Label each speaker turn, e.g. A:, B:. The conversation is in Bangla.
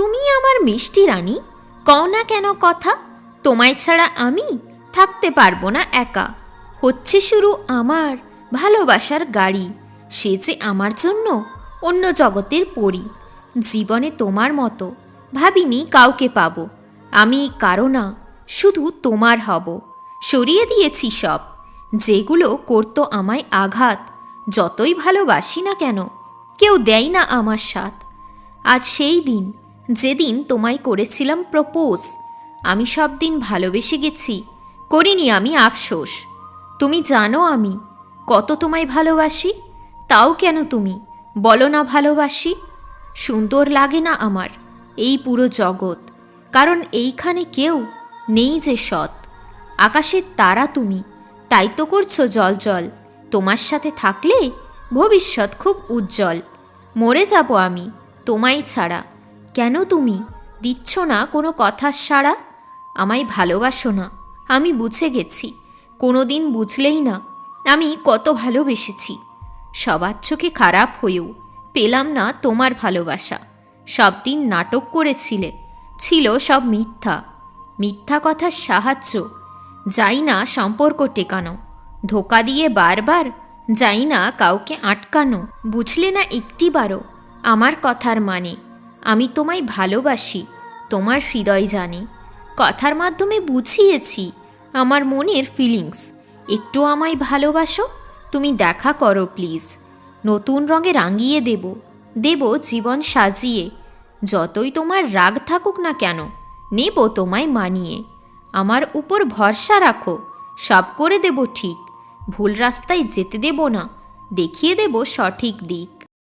A: তুমি আমার মিষ্টি রানী? কও না কেন কথা? তোমায় ছাড়া আমি থাকতে পারব না একা। হচ্ছে শুরু আমার ভালোবাসার গাড়ি। সে যে আমার জন্য অন্য জগতের পড়ি জীবনে তোমার মতো ভাবিনি কাউকে পাব। আমি কারও না, শুধু তোমার হব। সরিয়ে দিয়েছি সব। যেগুলো করতো আমায় আঘাত, যতই ভালোবাসি না কেন, কেউ দেয় না আমার সাথ আজ সেই দিন যেদিন তোমায় করেছিলাম প্রপোজ, আমি সব দিন ভালোবেসে গেছি। করিনি আমি আফসোস। তুমি জানো আমি কত তোমায় ভালোবাসি? তাও কেন তুমি বলো না ভালোবাসি? সুন্দর লাগে না আমার এই পুরো জগৎ, কারণ এইখানে কেউ নেই যে সৎ। আকাশের তারা তুমি, তাই তো করছ জল জল। তোমার সাথে থাকলে ভবিষ্যৎ খুব উজ্জ্বল। মরে যাব আমি তোমায় ছাড়া। কেন তুমি? দিচ্ছ না কোনো কথার সাড়া? আমায় ভালোবাসো না। আমি বুঝে গেছি। কোনো দিন বুঝলেই না। আমি কত ভালোবেসেছি। সবার চোখে খারাপ হয়েও পেলাম না তোমার ভালোবাসা। সব দিন নাটক করেছিলে। ছিল সব মিথ্যা। মিথ্যা কথার সাহায্য। যাই না সম্পর্ক টেকানো। ধোকা দিয়ে বারবার যাই না কাউকে আটকানো। বুঝলে না একটিবারও আমার কথার মানে। আমি তোমায় ভালোবাসি, তোমার হৃদয় জানে। কথার মাধ্যমে বুঝিয়েছি আমার মনের ফিলিংস একটু আমায় ভালোবাসো, তুমি দেখা করো প্লিজ নতুন রঙে রাঙিয়ে দেব দেব জীবন সাজিয়ে। যতই তোমার রাগ থাকুক না কেন, নেব তোমায় মানিয়ে। আমার উপর ভরসা রাখো, সব করে দেব ঠিক। ভুল রাস্তায় যেতে দেব না, দেখিয়ে দেব সঠিক দিক।